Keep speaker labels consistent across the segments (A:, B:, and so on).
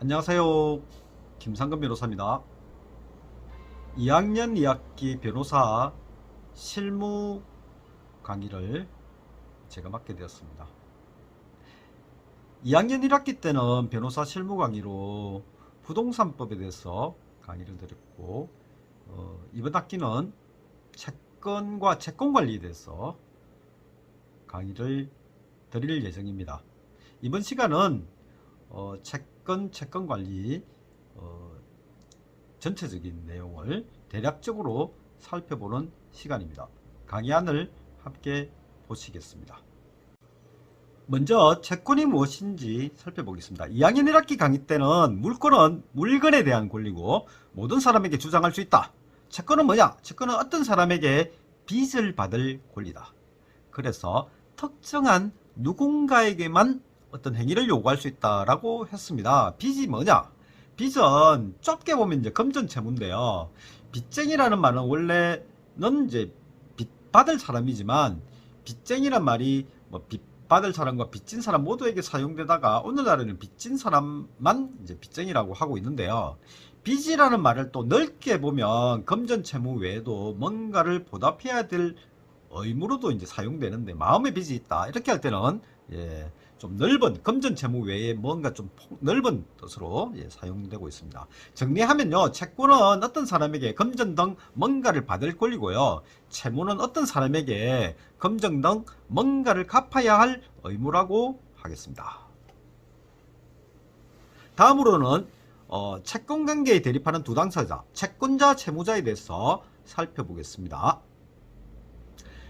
A: 안녕하세요. 김상근 변호사입니다. 2학년 2학기 변호사 실무 강의를 제가 맡게 되었습니다. 2학년 1학기 때는 변호사 실무 강의로 부동산법에 대해서 강의를 드렸고 어, 이번 학기는 채권과 채권 관리에 대해서 강의를 드릴 예정입니다. 이번 시간은 어, 채권 채권 관리 어, 전체적인 내용을 대략적으로 살펴보는 시간입니다. 강의안을 함께 보시겠습니다. 먼저 채권이 무엇인지 살펴보겠습니다. 2학년 1학기 강의 때는 물건은 물건에 대한 권리고 모든 사람에게 주장할 수 있다. 채권은 뭐냐? 채권은 어떤 사람에게 빚을 받을 권리다. 그래서 특정한 누군가에게만 어떤 행위를 요구할 수 있다라고 했습니다. 빚이 뭐냐? 빚은 좁게 보면 이제 금전 채무인데요. 빚쟁이라는 말은 원래는 이제 빚 받을 사람이지만 빚쟁이란 말이 뭐빚 받을 사람과 빚진 사람 모두에게 사용되다가 오늘날에는 빚진 사람만 이제 빚쟁이라고 하고 있는데요. 빚이라는 말을 또 넓게 보면 금전 채무 외에도 뭔가를 보답해야 될 의무로도 이제 사용되는데 마음의 빚이 있다 이렇게 할 때는 예, 좀 넓은 금전 채무 외에 뭔가 좀 폭- 넓은 뜻으로 예, 사용되고 있습니다. 정리하면요, 채권은 어떤 사람에게 금전 등 뭔가를 받을 권리고요, 채무는 어떤 사람에게 금전 등 뭔가를 갚아야 할 의무라고 하겠습니다. 다음으로는 어, 채권 관계에 대립하는 두 당사자, 채권자, 채무자에 대해서 살펴보겠습니다.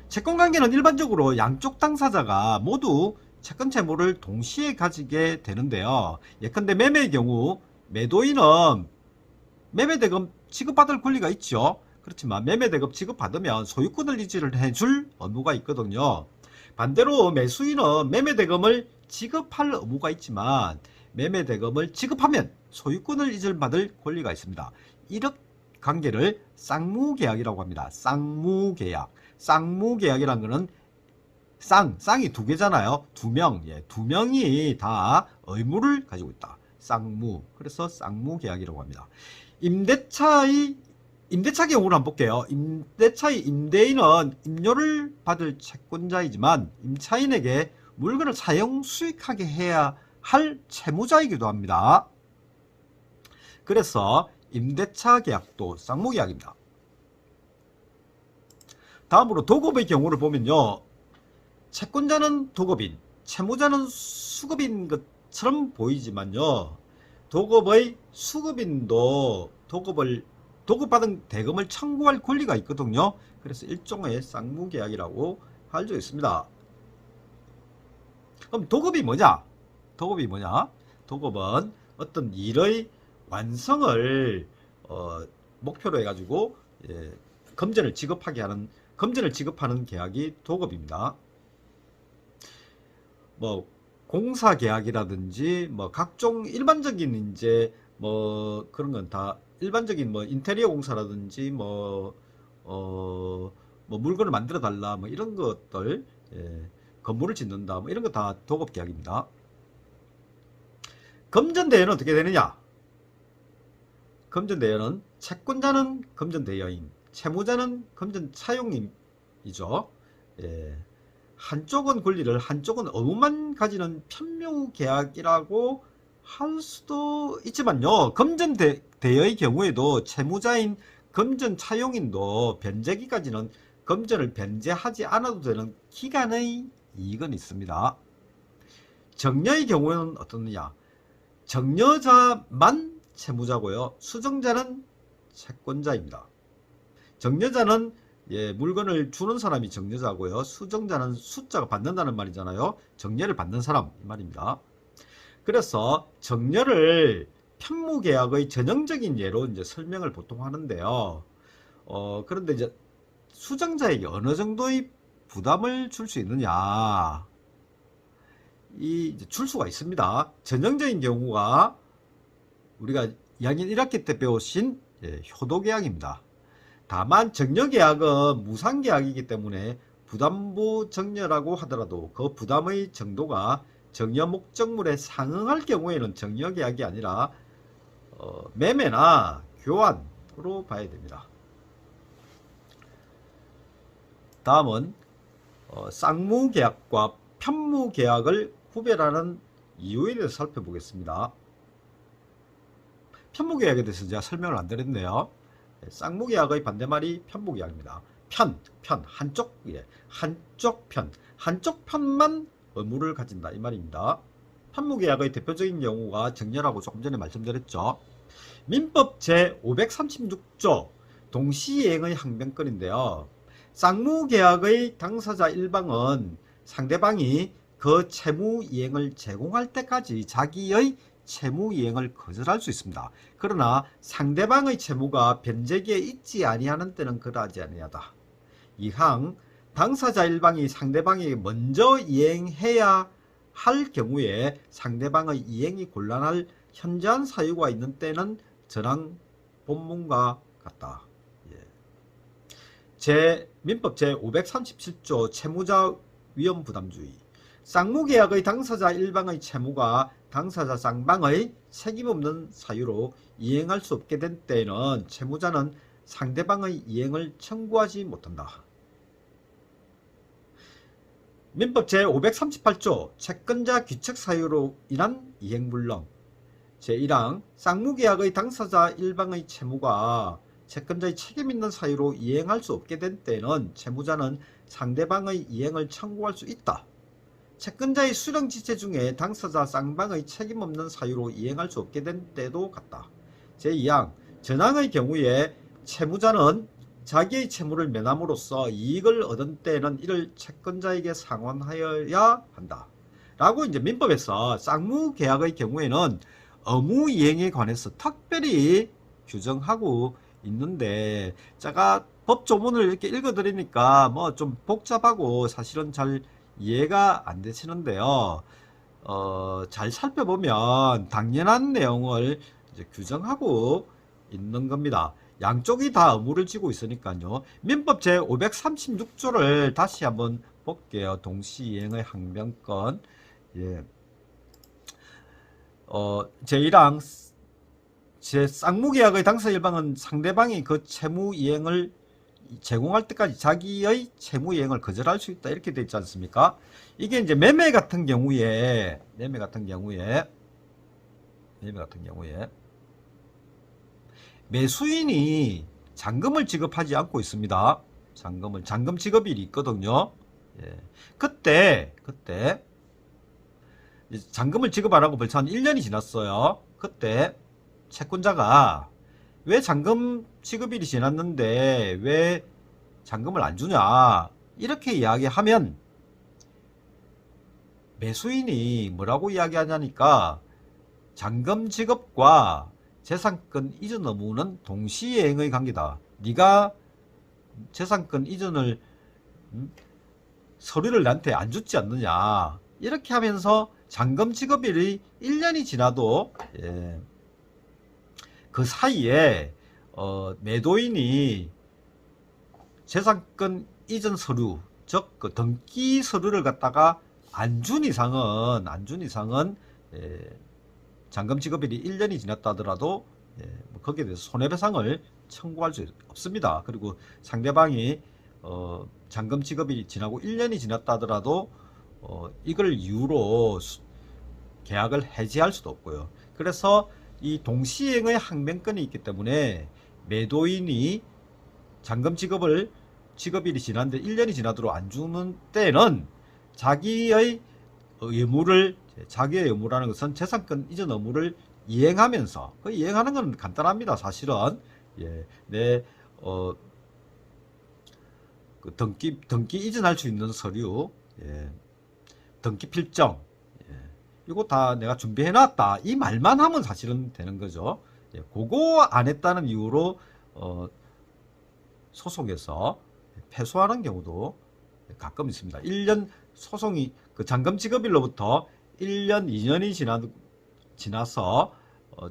A: 채권 관계는 일반적으로 양쪽 당사자가 모두 채권 채무를 동시에 가지게 되는데요. 예컨대 매매의 경우 매도인은 매매대금 지급받을 권리가 있죠. 그렇지만 매매대금 지급받으면 소유권을 유지를 해줄 의무가 있거든요. 반대로 매수인은 매매대금을 지급할 의무가 있지만 매매대금을 지급하면 소유권을 이전받을 권리가 있습니다. 이런 관계를 쌍무계약이라고 합니다. 쌍무계약. 쌍무계약이라는 것은 쌍, 쌍이 두 개잖아요. 두 명, 예, 두 명이 다 의무를 가지고 있다. 쌍무. 그래서 쌍무 계약이라고 합니다. 임대차의 임대차 경우를 한번 볼게요. 임대차의 임대인은 임료를 받을 채권자이지만 임차인에게 물건을 사용 수익하게 해야 할 채무자이기도 합니다. 그래서 임대차 계약도 쌍무 계약입니다. 다음으로 도급의 경우를 보면요. 채권자는 도급인, 채무자는 수급인 것처럼 보이지만요. 도급의 수급인도 도급을 도급받은 대금을 청구할 권리가 있거든요. 그래서 일종의 쌍무계약이라고 할 수 있습니다. 그럼 도급이 뭐냐? 도급이 뭐냐? 도급은 어떤 일의 완성을 어, 목표로 해가지고 예, 금전을 지급하게 하는 금전을 지급하는 계약이 도급입니다. 뭐 공사 계약이라든지 뭐 각종 일반적인 이제 뭐 그런 건 다 일반적인 뭐 인테리어 공사라든지 뭐 어, 뭐 물건을 만들어 달라 뭐 이런 것들 예, 건물을 짓는다 뭐 이런 거 다 도급 계약입니다. 금전대여는 어떻게 되느냐? 금전대여는 채권자는 금전대여인, 채무자는 금전차용인이죠. 예. 한쪽은 권리를 한쪽은 의무만 가지는 편묘계약이라고 할 수도 있지만요. 금전대여의 경우에도 채무자인 금전 차용인도 변제기까지는 금전을 변제하지 않아도 되는 기간의 이익은 있습니다. 정려의 경우에는 어떻느냐? 정려자만 채무자고요. 수정자는 채권자입니다. 정려자는 예, 물건을 주는 사람이 정려자고요. 수정자는 숫자가 받는다는 말이잖아요. 정려를 받는 사람 이 말입니다. 그래서 정려를 편무계약의 전형적인 예로 이제 설명을 보통 하는데요. 어, 그런데 이제 수정자에게 어느 정도의 부담을 줄 수 있느냐? 이 줄 수가 있습니다. 전형적인 경우가 우리가 2학년 1학기 때 배우신 예, 효도계약입니다. 다만 정려계약은 무상계약이기 때문에 부담부 정려라고 하더라도 그 부담의 정도가 정여 목적물에 상응할 경우에는 정여 계약이 아니라 어, 매매나 교환으로 봐야 됩니다. 다음은 어, 쌍무 계약과 편무 계약을 구별하는 이유에 대해서 살펴보겠습니다. 편무 계약에 대해서 제가 설명을 안 드렸네요. 네, 쌍무 계약의 반대말이 편무 계약입니다. 편, 편, 한쪽, 예, 한쪽 편, 한쪽 편만 의무를 가진다 이 말입니다. 편무 계약의 대표적인 경우가 정렬하고 조금 전에 말씀드렸죠. 민법 제 536조 동시이행의 항변권인데요. 쌍무 계약의 당사자 일방은 상대방이 그 채무 이행을 제공할 때까지 자기의 채무 이행을 거절할 수 있습니다. 그러나 상대방의 채무가 변제기에 있지 아니하는 때는 그러하지 아니하다. 이항 당사자 일방이 상대방이 먼저 이행해야 할 경우에 상대방의 이행이 곤란할 현저한 사유가 있는 때는 전항 본문과 같다. 예. 제 민법 제 537조 채무자 위험 부담주의 쌍무계약의 당사자 일방의 채무가 당사자 쌍방의 책임없는 사유로 이행할 수 없게 된 때에는 채무자는 상대방의 이행을 청구하지 못한다. 민법 제538조 채권자 귀책 사유로 인한 이행불능 제1항 쌍무계약의 당사자 일방의 채무가 채권자의 책임 있는 사유로 이행할 수 없게 된 때는 채무자는 상대방의 이행을 청구할 수 있다. 채권자의 수령 지체 중에 당사자 쌍방의 책임 없는 사유로 이행할 수 없게 된 때도 같다. 제2항 전항의 경우에 채무자는 자기의 채무를 면함으로써 이익을 얻은 때에는 이를 채권자에게 상환하여야 한다. 라고 이제 민법에서 쌍무 계약의 경우에는 의무 이행에 관해서 특별히 규정하고 있는데 제가 법 조문을 이렇게 읽어드리니까 뭐 좀 복잡하고 사실은 잘 이해가 안 되시는데요. 어, 잘 살펴보면 당연한 내용을 규정하고 있는 겁니다. 양쪽이 다 의무를 지고 있으니까요. 민법 제 536조를 다시 한번 볼게요. 동시이행의 항변권. 예. 어, 제1항 제 쌍무계약의 당사 일방은 상대방이 그 채무 이행을 제공할 때까지 자기의 채무 이행을 거절할 수 있다 이렇게 돼 있지 않습니까? 이게 이제 매매 같은 경우에 매매 같은 경우에 매매 같은 경우에 매수인이 잔금을 지급하지 않고 있습니다. 잔금을 잔금 지급일이 있거든요. 예. 그때 그때 잔금을 지급 안 하고 벌써 한 1년이 지났어요. 그때 채권자가 왜 잔금 지급일이 지났는데 왜 잔금을 안 주냐? 이렇게 이야기하면 매수인이 뭐라고 이야기하냐니까 잔금 지급과 재산권 이전 의무는 동시행의 관계다. 네가 재산권 이전을 음, 서류를 나한테 안 줬지 않느냐? 이렇게 하면서 잔금 지급일이 1년이 지나도 예, 그 사이에 어, 매도인이 재산권 이전 서류 즉 그 등기 서류를 갖다가 안 준 이상은 안 준 이상은 예, 잔금 지급일이 1년이 지났다 하더라도 예, 뭐 거기에 대해서 손해배상을 청구할 수 없습니다. 그리고 상대방이 어, 잔금 지급이 지나고 1년이 지났다 하더라도 어, 이걸 이유로 수- 계약을 해지할 수도 없고요. 그래서 이 동시행의 항변권이 있기 때문에 매도인이 잔금 지급을 지급일이 지났는데 1년이 지나도록 안 주는 때는 자기의 의무를 자기의 의무라는 것은 재산권 이전 의무를 이행하면서 그 이행하는 건 간단합니다. 사실은 예, 내 어, 그 등기 등기 이전할 수 있는 서류, 예, 등기 필정, 예, 이거 다 내가 준비해 놨다 이 말만 하면 사실은 되는 거죠. 예, 그거 안 했다는 이유로 어, 소송에서 패소하는 경우도 가끔 있습니다. 1년 소송이 그 잔금 지급일로부터 1년, 2년이 지나, 지나서 어,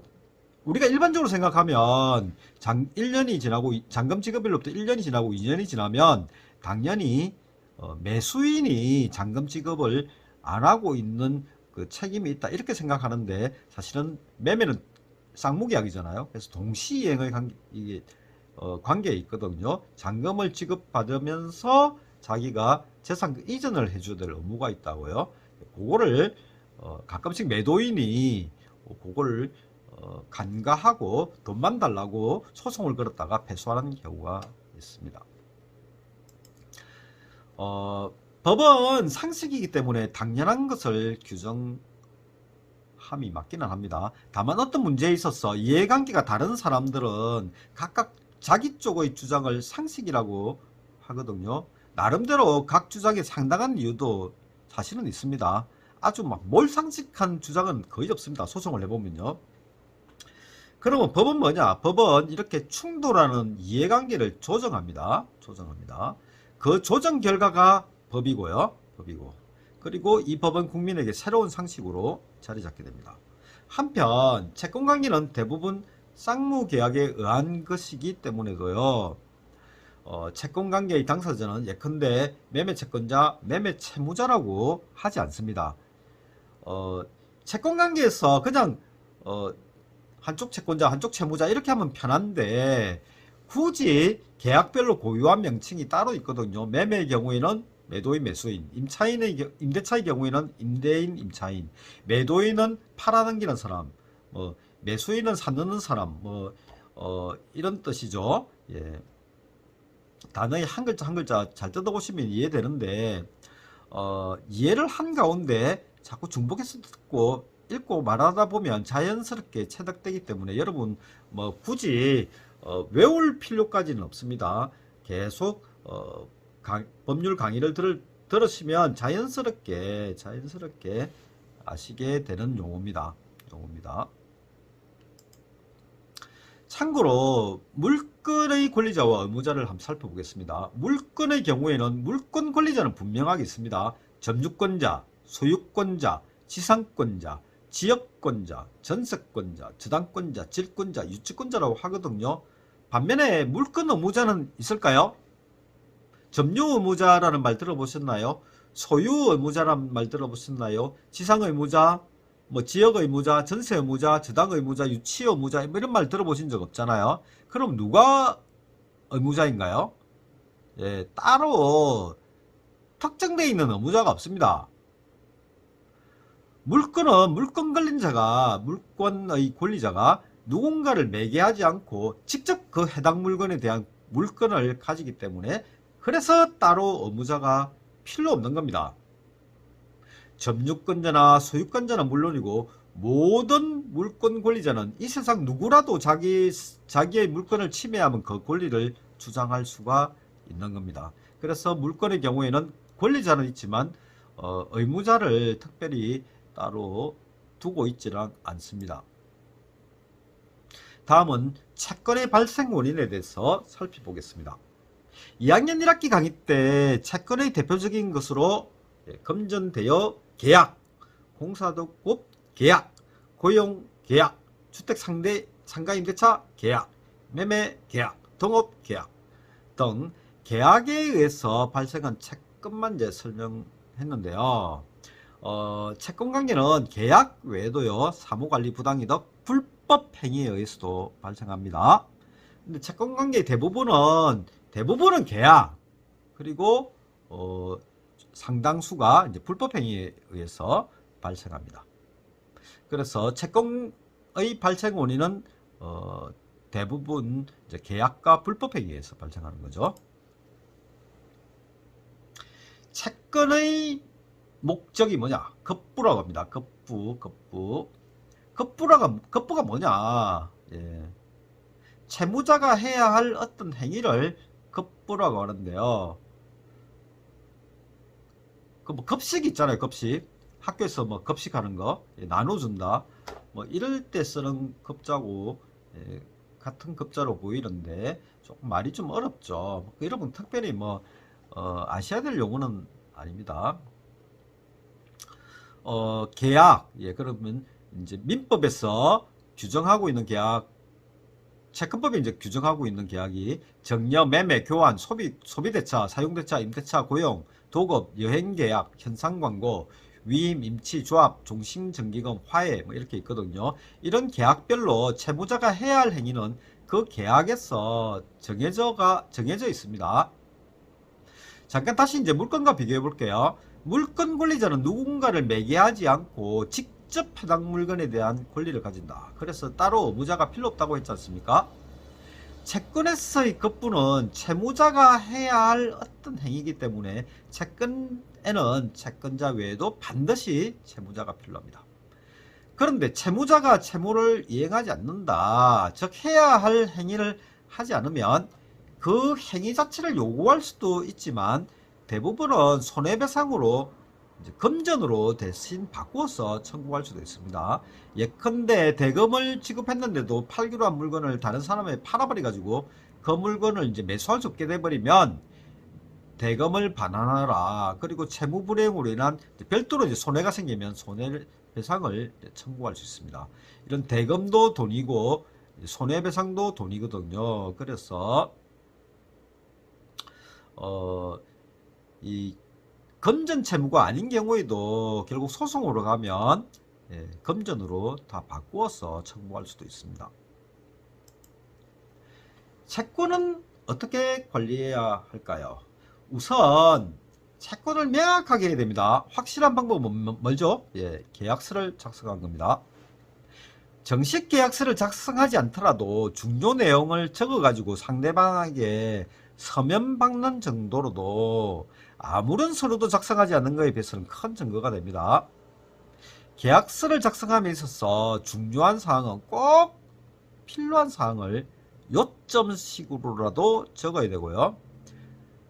A: 우리가 일반적으로 생각하면 장, 1년이 지나고 이- 잔금 지급일로부터 1년이 지나고 2년이 지나면 당연히 어, 매수인이 잔금 지급을 안 하고 있는 그 책임이 있다 이렇게 생각하는데 사실은 매매는 쌍무계약이잖아요. 그래서 동시이행의 관계, 이게 어, 관계에 있거든요. 잔금을 지급받으면서 자기가 재산 이전을 해줘야 될 의무가 있다고요. 그거를 어, 가끔씩 매도인이 그거를 어, 간과하고 돈만 달라고 소송을 걸었다가 패소하는 경우가 있습니다. 어, 법은 상식이기 때문에 당연한 것을 규정함이 맞기는 합니다. 다만 어떤 문제에 있어서 이해관계가 다른 사람들은 각각 자기 쪽의 주장을 상식이라고 하거든요. 나름대로 각 주장에 상당한 이유도 사실은 있습니다. 아주 막 몰상식한 주장은 거의 없습니다. 소송을 해보면요. 그러면 법은 뭐냐? 법은 이렇게 충돌하는 이해관계를 조정합니다. 조정합니다. 그 조정 결과가 법이고요. 법이고. 그리고 이 법은 국민에게 새로운 상식으로 자리 잡게 됩니다. 한편 채권 관계는 대부분 쌍무 계약에 의한 것이기 때문에도요. 어, 채권 관계의 당사자는 예컨대 매매 채권자, 매매 채무자라고 하지 않습니다. 어, 채권 관계에서 그냥 어, 한쪽 채권자, 한쪽 채무자 이렇게 하면 편한데 굳이 계약별로 고유한 명칭이 따로 있거든요. 매매의 경우에는 매도인, 매수인, 임차인의 겨- 임대차의 경우에는 임대인, 임차인, 매도인은 팔아넘기는 사람, 뭐 매수인은 사는 사람, 뭐 어, 이런 뜻이죠. 예. 단어의 한 글자 한 글자 잘 뜯어보시면 이해되는데 어, 이해를 한 가운데 자꾸 중복해서 듣고 읽고 말하다 보면 자연스럽게 체득되기 때문에 여러분 뭐 굳이 어, 외울 필요까지는 없습니다. 계속 어, 강- 법률 강의를 들, 들으시면 자연스럽게 자연스럽게 아시게 되는 용어입니다. 용어입니다. 참고로 물건의 권리자와 의무자를 한번 살펴보겠습니다. 물건의 경우에는 물건 권리자는 분명하게 있습니다. 점유권자, 소유권자, 지상권자, 지역권자, 전세권자, 저당권자, 질권자, 유치권자라고 하거든요. 반면에 물건 의무자는 있을까요? 점유 의무자라는 말 들어보셨나요? 소유 의무자라는 말 들어보셨나요? 지상 의무자, 뭐 지역 의무자, 전세 의무자, 저당 의무자, 유치 의무자 뭐 이런 말 들어보신 적 없잖아요. 그럼 누가 의무자인가요? 예, 따로 특정되어 있는 의무자가 없습니다. 물건은 물건 걸린 자가 물건의 권리자가 누군가를 매개하지 않고 직접 그 해당 물건에 대한 물건을 가지기 때문에 그래서 따로 의무자가 필요 없는 겁니다. 점유권자나 소유권자는 물론이고 모든 물권 권리자는 이 세상 누구라도 자기 자기의 물건을 침해하면 그 권리를 주장할 수가 있는 겁니다. 그래서 물건의 경우에는 권리자는 있지만 어, 의무자를 특별히 따로 두고 있지는 않습니다. 다음은 채권의 발생 원인에 대해서 살펴보겠습니다. 2학년 1학기 강의 때 채권의 대표적인 것으로 예, 금전대여 계약, 공사도급 계약, 고용 계약, 주택 상대 상가 임대차 계약, 매매 계약, 동업 계약 등 계약에 의해서 발생한 채권만 이제 설명했는데요. 어, 채권 관계는 계약 외에도요, 사무관리 부당이득, 불법 행위에 의해서도 발생합니다. 근데 채권 관계 대부분은, 대부분은 계약, 그리고, 어, 상당수가 이제 불법 행위에 의해서 발생합니다. 그래서 채권의 발생 원인은, 어, 대부분 이제 계약과 불법 행위에 의해서 발생하는 거죠. 채권의 목적이 뭐냐? 급부라고 합니다. 급부, 급부. 급부라가, 급부가 뭐냐? 예. 채무자가 해야 할 어떤 행위를 급부라고 하는데요. 그 뭐 급식 있잖아요, 급식. 학교에서 뭐 급식하는 거, 예, 나눠준다. 뭐 이럴 때 쓰는 급자고, 예, 같은 급자로 보이는데, 조금 말이 좀 어렵죠. 그 여러분 특별히 뭐, 어, 아셔야 될 용어는 아닙니다. 어, 계약. 예, 그러면 이제 민법에서 규정하고 있는 계약, 채권법이 이제 규정하고 있는 계약이 정려, 매매, 교환, 소비, 소비대차, 사용대차, 임대차, 고용, 도급, 여행계약, 현상광고, 위임, 임치, 조합, 종신, 정기금, 화해 뭐 이렇게 있거든요. 이런 계약별로 채무자가 해야 할 행위는 그 계약에서 정해져가 정해져 있습니다. 잠깐 다시 이제 물건과 비교해 볼게요. 물건 권리자는 누군가를 매개하지 않고 직 접 해당 물건에 대한 권리를 가진다. 그래서 따로 의무자가 필요 없다고 했지 않습니까? 채권에서의 급부는 채무자가 해야 할 어떤 행위이기 때문에 채권에는 채권자 외에도 반드시 채무자가 필요합니다. 그런데 채무자가 채무를 이행하지 않는다. 즉 해야 할 행위를 하지 않으면 그 행위 자체를 요구할 수도 있지만 대부분은 손해배상으로 금전으로 대신 바꾸어서 청구할 수도 있습니다. 예컨대 대금을 지급했는데도 팔기로 한 물건을 다른 사람에 팔아버려 가지고 그 물건을 이제 매수할 수 없게 돼버리면 대금을 반환하라. 그리고 채무 불이행으로 인한 별도로 이제 손해가 생기면 손해배상을 청구할 수 있습니다. 이런 대금도 돈이고 손해배상도 돈이거든요. 그래서 어, 이 금전 채무가 아닌 경우에도 결국 소송으로 가면 예, 금전으로 다 바꾸어서 청구할 수도 있습니다. 채권은 어떻게 관리해야 할까요? 우선 채권을 명확하게 해야 됩니다. 확실한 방법은 뭐- 뭐죠? 예, 계약서를 작성한 겁니다. 정식 계약서를 작성하지 않더라도 중요 내용을 적어가지고 상대방에게 서면 박는 정도로도 아무런 서류도 작성하지 않는 것에 비해서는 큰 증거가 됩니다. 계약서를 작성함에 있어서 중요한 사항은 꼭 필요한 사항을 요점식으로라도 적어야 되고요.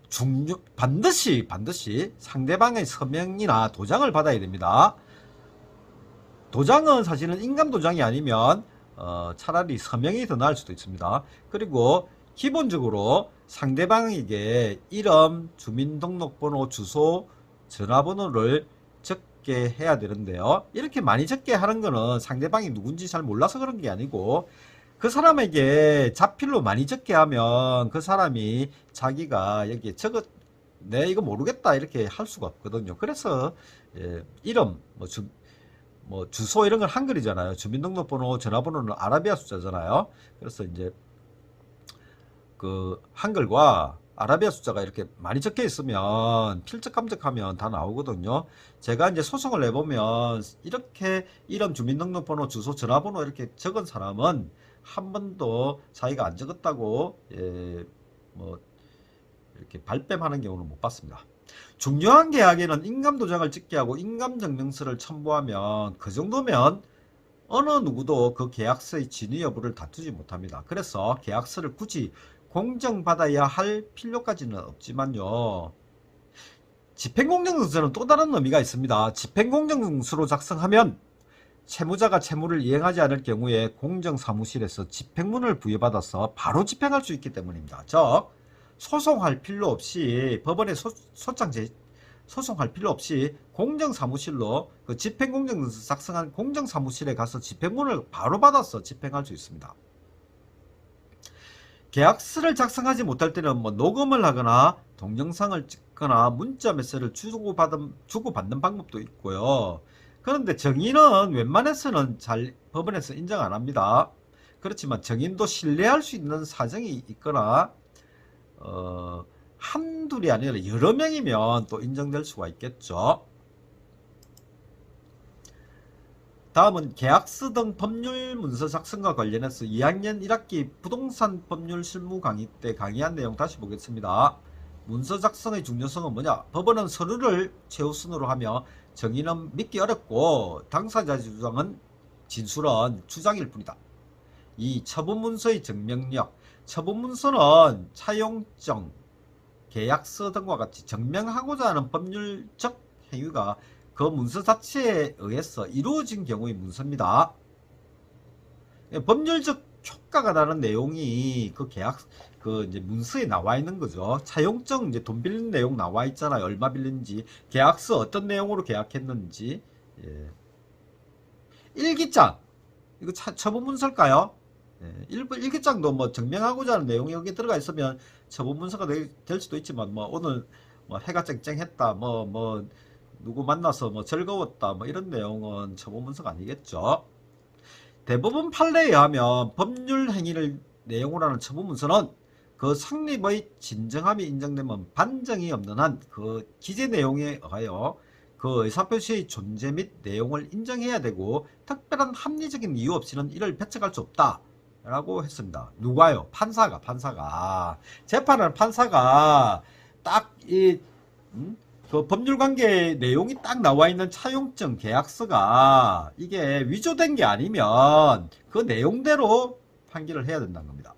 A: 중요 반드시 반드시 상대방의 서명이나 도장을 받아야 됩니다. 도장은 사실은 인감 도장이 아니면 어, 차라리 서명이 더 나을 수도 있습니다. 그리고 기본적으로 상대방에게 이름, 주민등록번호, 주소, 전화번호를 적게 해야 되는데요. 이렇게 많이 적게 하는 거는 상대방이 누군지 잘 몰라서 그런 게 아니고 그 사람에게 자필로 많이 적게 하면 그 사람이 자기가 여기에 적어 내 이거 모르겠다 이렇게 할 수가 없거든요. 그래서 예, 이름, 뭐, 주, 뭐 주소 이런 건 한글이잖아요. 주민등록번호, 전화번호는 아라비아 숫자잖아요. 그래서 이제 그 한글과 아라비아 숫자가 이렇게 많이 적혀 있으면 필적감적하면 다 나오거든요. 제가 이제 소송을 내보면 이렇게 이름, 주민등록번호, 주소, 전화번호 이렇게 적은 사람은 한 번도 자기가 안 적었다고 예, 뭐 이렇게 발뺌하는 경우는 못 봤습니다. 중요한 계약에는 인감도장을 찍게 하고 인감증명서를 첨부하면 그 정도면 어느 누구도 그 계약서의 진위 여부를 다투지 못합니다. 그래서 계약서를 굳이 공정받아야 할 필요까지는 없지만요. 집행공정증서는 또 다른 의미가 있습니다. 집행공정증서로 작성하면 채무자가 채무를 이행하지 않을 경우에 공정사무실에서 집행문을 부여받아서 바로 집행할 수 있기 때문입니다. 즉 소송할 필요 없이 법원에 소, 소장 제, 소송할 필요 없이 공정사무실로 그 집행공정증서 작성한 공정사무실에 가서 집행문을 바로 받아서 집행할 수 있습니다. 계약서를 작성하지 못할 때는 뭐 녹음을 하거나 동영상을 찍거나 문자 메시지를 주고받은, 주고받는 방법도 있고요. 그런데 정인은 웬만해서는 잘 법원에서 인정 안 합니다. 그렇지만 정인도 신뢰할 수 있는 사정이 있거나 어, 한둘이 아니라 여러 명이면 또 인정될 수가 있겠죠. 다음은 계약서 등 법률 문서 작성과 관련해서 2학년 1학기 부동산 법률 실무 강의 때 강의한 내용 다시 보겠습니다. 문서 작성의 중요성은 뭐냐? 법원은 서류를 최우선으로 하며 정의는 믿기 어렵고 당사자 주장은 진술은 주장일 뿐이다. 이 처분문서의 증명력 처분문서는 차용증, 계약서 등과 같이 증명하고자 하는 법률적 행위가 그 문서 자체에 의해서 이루어진 경우의 문서입니다. 예, 법률적 효과가 나는 내용이 그 계약 그 이제 문서에 나와 있는 거죠. 차용증 이제 돈 빌린 내용 나와 있잖아요. 얼마 빌린지, 계약서 어떤 내용으로 계약했는지. 예. 일기장 이거 차, 처분 문서일까요? 예, 일, 일기장도 뭐 증명하고자 하는 내용이 여기 들어가 있으면 처분 문서가 될, 될 수도 있지만 뭐 오늘 뭐 해가 쨍쨍했다 뭐뭐 누구 만나서 뭐 즐거웠다 뭐 이런 내용은 처분문서가 아니겠죠. 대법원 판례에 의하면 법률 행위를 내용으로 하는 처분문서는 그 성립의 진정함이 인정되면 반정이 없는 한 그 기재 내용에 의하여 그 의사표시의 존재 및 내용을 인정해야 되고 특별한 합리적인 이유 없이는 이를 배척할 수 없다. 라고 했습니다. 누가요? 판사가, 판사가. 재판하는 판사가 딱이 음? 그 법률 관계 내용이 딱 나와 있는 차용증 계약서가 이게 위조된 게 아니면 그 내용대로 판결을 해야 된다는 겁니다.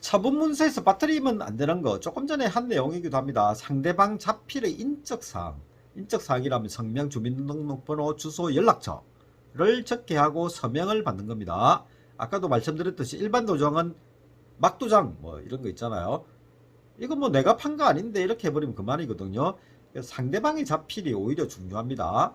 A: 처분문서에서 빠뜨리면 안 되는 거 조금 전에 한 내용이기도 합니다. 상대방 자필의 인적사항, 인적사항이라면 성명, 주민등록번호, 주소, 연락처를 적게 하고 서명을 받는 겁니다. 아까도 말씀드렸듯이 일반 도장은 막도장 뭐 이런 거 있잖아요. 이거 뭐 내가 판 거 아닌데 이렇게 해버리면 그만이거든요. 상대방의 자필이 오히려 중요합니다.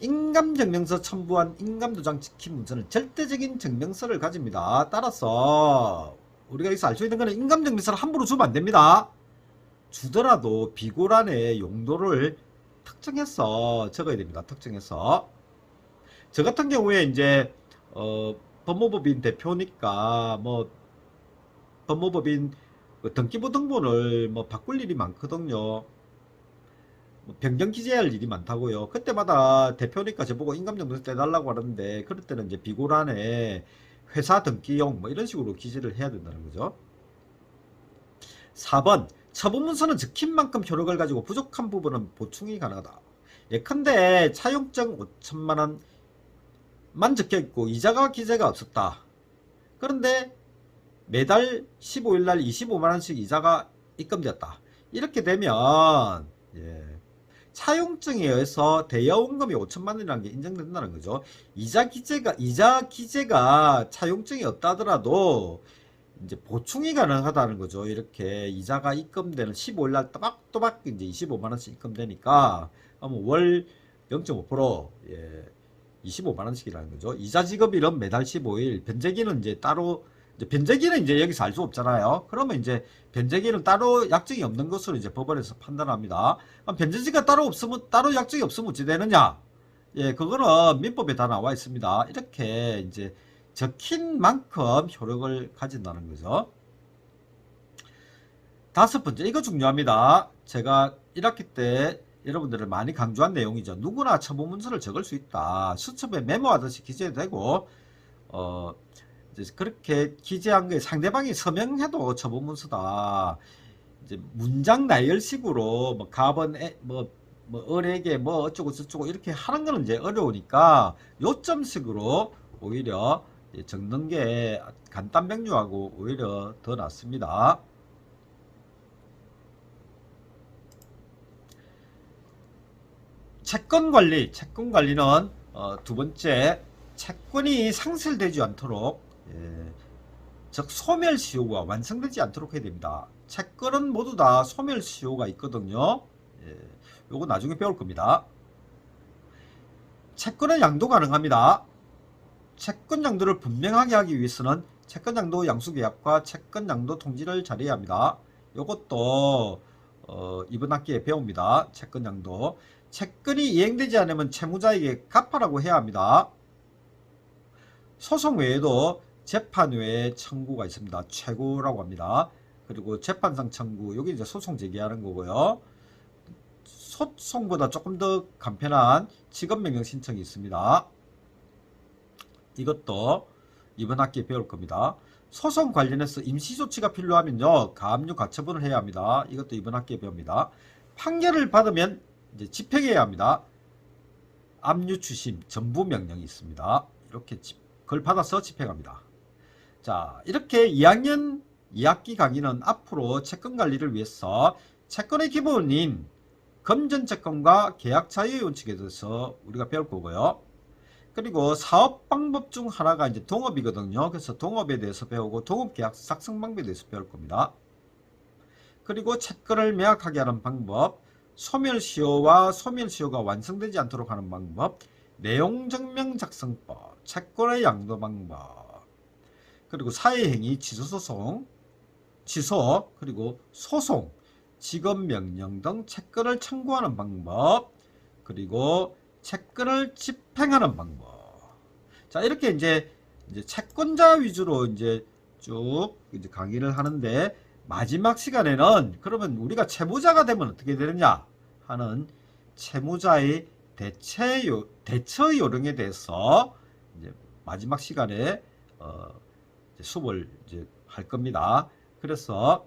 A: 인감증명서 첨부한 인감도장 지킴 문서는 절대적인 증명서를 가집니다. 따라서 우리가 여기서 알 수 있는 거는 인감증명서를 함부로 주면 안 됩니다. 주더라도 비고란의 용도를 특정해서 적어야 됩니다. 특정해서 저 같은 경우에 이제 어, 법무법인 대표니까 뭐 법무법인 그 등기부 등본을 뭐 바꿀 일이 많거든요. 뭐 변경 기재할 일이 많다고요. 그때마다 대표니까 저보고 인감정도 떼달라고 하는데 그럴 때는 이제 비고란에 회사 등기용 뭐 이런 식으로 기재를 해야 된다는 거죠. 4번 처분 문서는 적힌 만큼 효력을 가지고 부족한 부분은 보충이 가능하다. 예컨대 차용증 5천만 원만 적혀 있고 이자가 기재가 없었다. 그런데 매달 15일 날 25만 원씩 이자가 입금되었다. 이렇게 되면 예. 차용증에 의해서 대여원금이 5천만 원이라는 게 인정된다는 거죠. 이자 기재가 이자 기재가 차용증이 없다더라도 이제 보충이 가능하다는 거죠. 이렇게 이자가 입금되는 15일 날 또박또박 이제 25만 원씩 입금되니까 월 0.5% 예. 25만 원씩이라는 거죠. 이자 지급일은 매달 15일, 변제기는 이제 따로 이제 변제기는 이제 여기서 알 수 없잖아요. 그러면 이제 변제기는 따로 약정이 없는 것으로 이제 법원에서 판단합니다. 그럼 변제기가 따로 없으면 따로 약정이 없으면 어찌 되느냐? 예, 그거는 민법에 다 나와 있습니다. 이렇게 이제 적힌 만큼 효력을 가진다는 거죠. 다섯 번째, 이거 중요합니다. 제가 1학기 때 여러분들을 많이 강조한 내용이죠. 누구나 처분 문서를 적을 수 있다. 수첩에 메모하듯이 기재되고, 어, 그렇게 기재한 게 상대방이 서명해도 처분문서다. 이제 문장 나열식으로 뭐 가번 에, 뭐, 뭐 을에게 뭐 어쩌고 저쩌고 이렇게 하는 거는 이제 어려우니까 요점식으로 오히려 적는 게 간단 명료하고 오히려 더 낫습니다. 채권 관리, 채권 관리는 어, 두 번째 채권이 상실되지 않도록 예, 즉 소멸시효가 완성되지 않도록 해야 됩니다. 채권은 모두 다 소멸시효가 있거든요. 예, 요거 나중에 배울 겁니다. 채권은 양도 가능합니다. 채권 양도를 분명하게 하기 위해서는 채권 양도 양수계약과 채권 양도 통지를 잘해야 합니다. 요것도 어, 이번 학기에 배웁니다. 채권 양도. 채권이 이행되지 않으면 채무자에게 갚아라고 해야 합니다. 소송 외에도 재판 외에 청구가 있습니다. 최고라고 합니다. 그리고 재판상 청구, 여기 이제 소송 제기하는 거고요. 소송보다 조금 더 간편한 직업명령 신청이 있습니다. 이것도 이번 학기에 배울 겁니다. 소송 관련해서 임시조치가 필요하면요. 가압류 가처분을 해야 합니다. 이것도 이번 학기에 배웁니다. 판결을 받으면 이제 집행해야 합니다. 압류 추심 전부 명령이 있습니다. 이렇게 집, 그걸 받아서 집행합니다. 자, 이렇게 2학년 2학기 강의는 앞으로 채권 관리를 위해서 채권의 기본인 금전 채권과 계약 자유의 원칙에 대해서 우리가 배울 거고요. 그리고 사업 방법 중 하나가 이제 동업이거든요. 그래서 동업에 대해서 배우고 동업 계약 작성 방법에 대해서 배울 겁니다. 그리고 채권을 매각하게 하는 방법, 소멸시효와 소멸시효가 완성되지 않도록 하는 방법, 내용증명 작성법, 채권의 양도 방법, 그리고 사회행위 취소소송, 취소 그리고 소송, 지급 명령 등 채권을 청구하는 방법 그리고 채권을 집행하는 방법. 자 이렇게 이제 이제 채권자 위주로 이제 쭉 이제 강의를 하는데 마지막 시간에는 그러면 우리가 채무자가 되면 어떻게 되느냐 하는 채무자의 대체 요 대처 요령에 대해서 이제 마지막 시간에 어 수업을 이제 할 겁니다. 그래서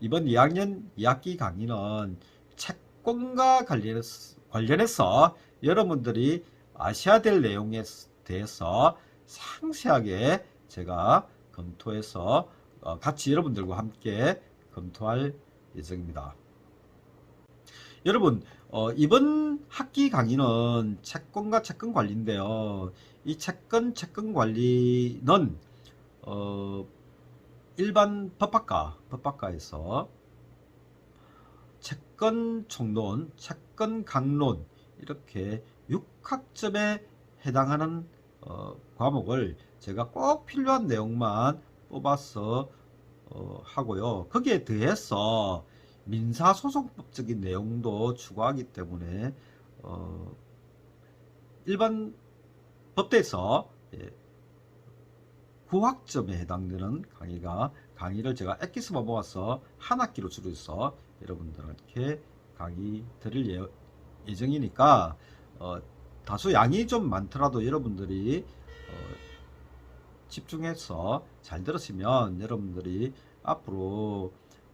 A: 이번 2학년 2학기 강의는 채권과 관련해서, 여러분들이 아셔야 될 내용에 대해서 상세하게 제가 검토해서 어, 같이 여러분들과 함께 검토할 예정입니다. 여러분 어, 이번 학기 강의는 채권과 채권 관리인데요. 이 채권 채권 관리는 어, 일반 법학과 법학과에서 채권 총론, 채권 강론 이렇게 6학점에 해당하는 어, 과목을 제가 꼭 필요한 내용만 뽑아서 어, 하고요. 거기에 더해서 민사소송법적인 내용도 추가하기 때문에 어, 일반 법대에서 예, 9학점에 해당되는 강의가 강의를 제가 엑기스만 모아서 한 학기로 줄여서 여러분들께 강의 드릴 예, 예정이니까 어, 다소 양이 좀 많더라도 여러분들이 어, 집중해서 잘 들으시면 여러분들이 앞으로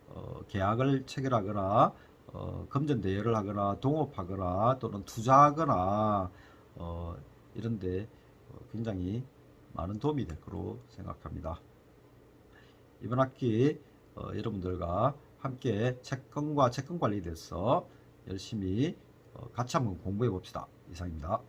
A: 어, 계약을 체결하거나 어, 금전 대여를 하거나 동업하거나 또는 투자하거나 어, 이런데 어, 굉장히 많은 도움이 될 거로 생각합니다. 이번 학기 어, 여러분들과 함께 채권과 채권 관리에 대해서 열심히 어, 같이 한번 공부해 봅시다. 이상입니다.